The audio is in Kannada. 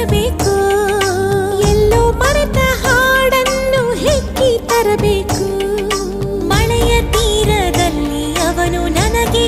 ಇರಬೇಕು ಎಲ್ಲೋ ಮರದ ಹಾಡನ್ನು ಹೆಕ್ಕಿ ತರಬೇಕು. ಮಳೆಯ ತೀರದಲ್ಲಿ ಅವನು ನನಗೆ